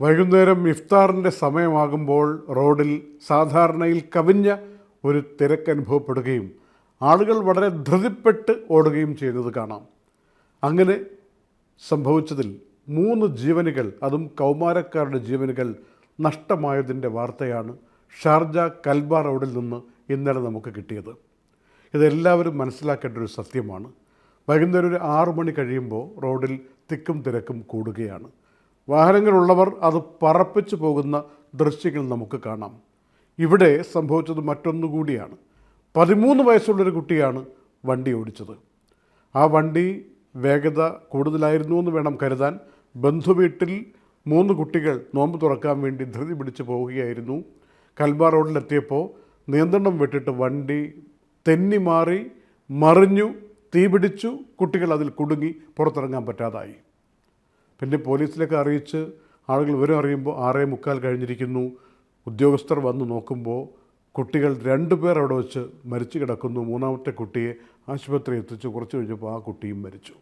വൈകുന്നേരം ഇഫ്താറിന്റെ സമയമാകുമ്പോൾ റോഡിൽ സാധാരണയിൽ കവിഞ്ഞ ഒരു തിരക്ക് അനുഭവപ്പെടുകയും ആളുകൾ വളരെ ധൃതിപ്പെട്ട് ഓടുകയും ചെയ്യുന്നത് കാണാം. അങ്ങനെ സംഭവിച്ചതിൽ മൂന്ന് ജീവനുകൾ അതും കൗമാരക്കാരുടെ ജീവനുകൾ നഷ്ടമായതിന്റെ വാർത്തയാണ് ഷാർജ കൽബ റോഡിൽ നിന്ന് ഇന്നലെ നമുക്ക് കിട്ടിയത്. ഇതെല്ലാവരും മനസ്സിലാക്കേണ്ട ഒരു സത്യമാണ്. വൈകുന്നേരം ഒരു ആറു മണി കഴിയുമ്പോൾ റോഡിൽ തിക്കും തിരക്കും കൂടുകയാണ്. വാഹനങ്ങളുള്ളവർ അത് പറപ്പിച്ചു പോകുന്ന ദൃശ്യങ്ങൾ നമുക്ക് കാണാം. ഇവിടെ സംഭവിച്ചത് മറ്റൊന്നുകൂടിയാണ്. പതിമൂന്ന് വയസ്സുള്ളൊരു കുട്ടിയാണ് വണ്ടി ഓടിച്ചത്. ആ വണ്ടി വേഗത കൂടുതലായിരുന്നു എന്ന് വേണം കരുതാൻ. ബന്ധുവീട്ടിൽ മൂന്ന് കുട്ടികൾ നോമ്പ് തുറക്കാൻ വേണ്ടി ധൃതി പിടിച്ച് പോവുകയായിരുന്നു. കൽബ റോഡിലെത്തിയപ്പോൾ നിയന്ത്രണം വിട്ടിട്ട് വണ്ടി തെന്നി മാറി മറിഞ്ഞു തീപിടിച്ചു കുട്ടികൾ അതിൽ കുടുങ്ങി പുറത്തിറങ്ങാൻ പറ്റാതായി. പിന്നെ പോലീസിലേക്ക് അറിയിച്ച് ആളുകൾ വിവരം അറിയുമ്പോൾ ആറേ മുക്കാൽ കഴിഞ്ഞിരിക്കുന്നു. ഉദ്യോഗസ്ഥർ വന്ന് നോക്കുമ്പോൾ കുട്ടികൾ രണ്ടു പേർ അവിടെ വെച്ച് മരിച്ചു കിടക്കുന്നു. മൂന്നാമത്തെ കുട്ടിയെ ആശുപത്രി എത്തിച്ച്. കുറച്ച് കഴിഞ്ഞപ്പോൾ ആ കുട്ടിയും മരിച്ചു.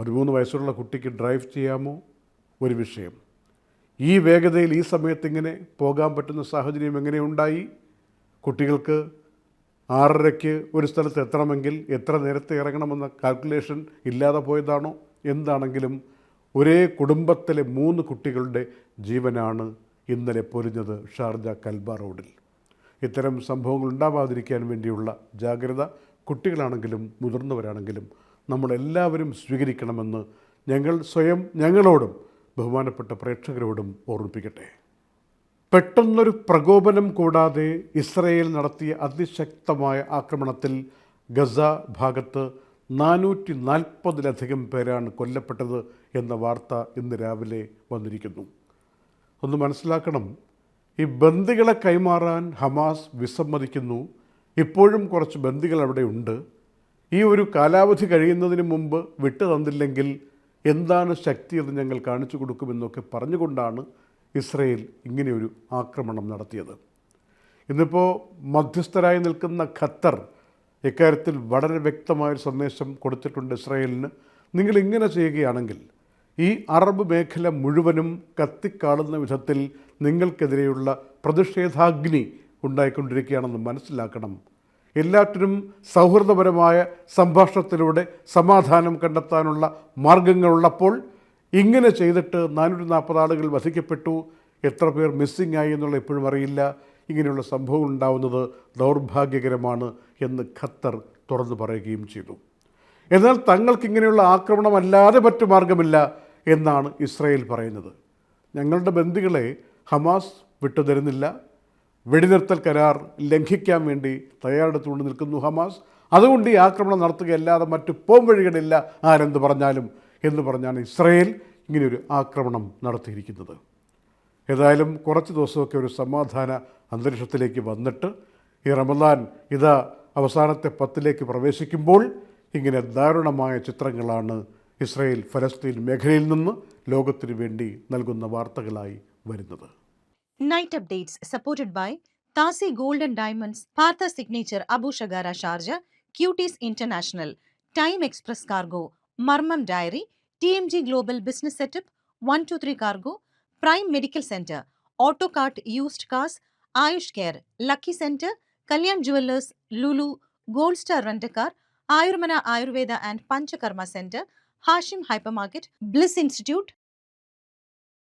പതിമൂന്ന് വയസ്സുള്ള കുട്ടിക്ക് ഡ്രൈവ് ചെയ്യാമോ? ഒരു വിഷയം. ഈ വേഗതയിൽ ഈ സമയത്ത് ഇങ്ങനെ പോകാൻ പറ്റുന്ന സാഹചര്യം എങ്ങനെ ഉണ്ടായി കുട്ടികൾക്ക് ആറരയ്ക്ക് ഒരു സ്ഥലത്ത് എത്തണമെങ്കിൽ എത്ര നേരത്തെ ഇറങ്ങണമെന്ന കാൽക്കുലേഷൻ ഇല്ലാതെ പോയതാണോ? എന്താണെങ്കിലും ഒരേ കുടുംബത്തിലെ മൂന്ന് കുട്ടികളുടെ ജീവനാണ് ഇന്നലെ പൊരിഞ്ഞത് ഷാർജ കൽബ റോഡിൽ. ഇത്തരം സംഭവങ്ങൾ ഉണ്ടാവാതിരിക്കാൻ വേണ്ടിയുള്ള ജാഗ്രത കുട്ടികളാണെങ്കിലും മുതിർന്നവരാണെങ്കിലും നമ്മളെല്ലാവരും സ്വീകരിക്കണമെന്ന് ഞങ്ങൾ സ്വയം ഞങ്ങളോടും ബഹുമാനപ്പെട്ട പ്രേക്ഷകരോടും ഓർമ്മിപ്പിക്കട്ടെ. പെട്ടെന്നൊരു പ്രകോപനം കൂടാതെ ഇസ്രയേൽ നടത്തിയ അതിശക്തമായ ആക്രമണത്തിൽ ഗസ ഭാഗത്ത് നാനൂറ്റി നാൽപ്പതിലധികം പേരാണ് കൊല്ലപ്പെട്ടത് എന്ന വാർത്ത ഇന്ന് രാവിലെ വന്നിരിക്കുന്നു. ഒന്ന് മനസ്സിലാക്കണം ഈ ബന്ദികളെ കൈമാറാൻ ഹമാസ് വിസമ്മതിക്കുന്നു. ഇപ്പോഴും കുറച്ച് ബന്ദികൾ അവിടെ ഉണ്ട്. ഈ ഒരു കാലാവധി കഴിയുന്നതിന് മുമ്പ് വിട്ടു തന്നില്ലെങ്കിൽ എന്താണ് ശക്തി എന്ന് ഞങ്ങൾ കാണിച്ചു കൊടുക്കുമെന്നൊക്കെ പറഞ്ഞുകൊണ്ടാണ് ഇസ്രയേൽ ഇങ്ങനെയൊരു ആക്രമണം നടത്തിയത്. ഇന്നിപ്പോൾ മധ്യസ്ഥരായി നിൽക്കുന്ന ഖത്തർ ഇക്കാര്യത്തിൽ വളരെ വ്യക്തമായൊരു സന്ദേശം കൊടുത്തിട്ടുണ്ട് ഇസ്രയേലിന്. നിങ്ങൾ ഇങ്ങനെ ചെയ്യുകയാണെങ്കിൽ ഈ അറബ് മേഖല മുഴുവനും കത്തിക്കാളുന്ന വിധത്തിൽ നിങ്ങൾക്കെതിരെയുള്ള പ്രതിഷേധാഗ്നി ഉണ്ടായിക്കൊണ്ടിരിക്കുകയാണെന്ന് മനസ്സിലാക്കണം. എല്ലാറ്റിനും സൗഹൃദപരമായ സംഭാഷണത്തിലൂടെ സമാധാനം കണ്ടെത്താനുള്ള മാർഗങ്ങളുള്ളപ്പോൾ ഇങ്ങനെ ചെയ്തിട്ട് നാനൂറ്റി നാൽപ്പത് ആളുകൾ വധിക്കപ്പെട്ടു. എത്ര പേർ മിസ്സിംഗ് ആയി എന്നുള്ള എപ്പോഴും അറിയില്ല. ഇങ്ങനെയുള്ള സംഭവങ്ങൾ ഉണ്ടാവുന്നത് ദൗർഭാഗ്യകരമാണ് എന്ന് ഖത്തർ തുറന്നു പറയുകയും ചെയ്തു. എന്നാൽ തങ്ങൾക്ക് ഇങ്ങനെയുള്ള ആക്രമണമല്ലാതെ മറ്റു മാർഗമില്ല. എന്നാണ് ഇസ്രായേൽ പറയുന്നത്. ഞങ്ങളുടെ ബന്ദികളെ ഹമാസ് വിട്ടുതരുന്നില്ല. വെടിനിർത്തൽ കരാർ ലംഘിക്കാൻ വേണ്ടി തയ്യാറെടുത്തുകൊണ്ട് നിൽക്കുന്നു ഹമാസ്. അതുകൊണ്ട് ഈ ആക്രമണം നടത്തുകയല്ലാതെ മറ്റു പോംവഴികളില്ല ആരെന്ത് പറഞ്ഞാലും എന്ന് പറഞ്ഞാണ് ഇസ്രയേൽ ഇങ്ങനെയൊരു ആക്രമണം നടത്തിയിരിക്കുന്നത്. ഏതായാലും കുറച്ച് ദിവസമൊക്കെ ഒരു സമാധാന അന്തരീക്ഷത്തിലേക്ക് വന്നിട്ട് ഈ റമദാൻ ഇതാ അവസാനത്തെ പത്തിലേക്ക് പ്രവേശിക്കുമ്പോൾ ഇങ്ങനെ ദാരുണമായ ചിത്രങ്ങളാണ് ഇസ്രയേൽ ഫലസ്തീൻ മേഖലയിൽ നിന്ന് ലോകത്തിനു വേണ്ടി നൽകുന്ന വാർത്തകളായി വരുന്നത്. Night updates supported by താസി golden diamonds Partha signature Abu Shagara Sharjah cuties international time express cargo മർമ്മം dairy T M G global business setup one two three cargo prime medical centre auto cart used cars Ayush care lucky centre Kalyan jewellers Lulu gold star rent a car Ayurmana Ayurveda and Panchakarma centre Hashim hypermarket bliss institute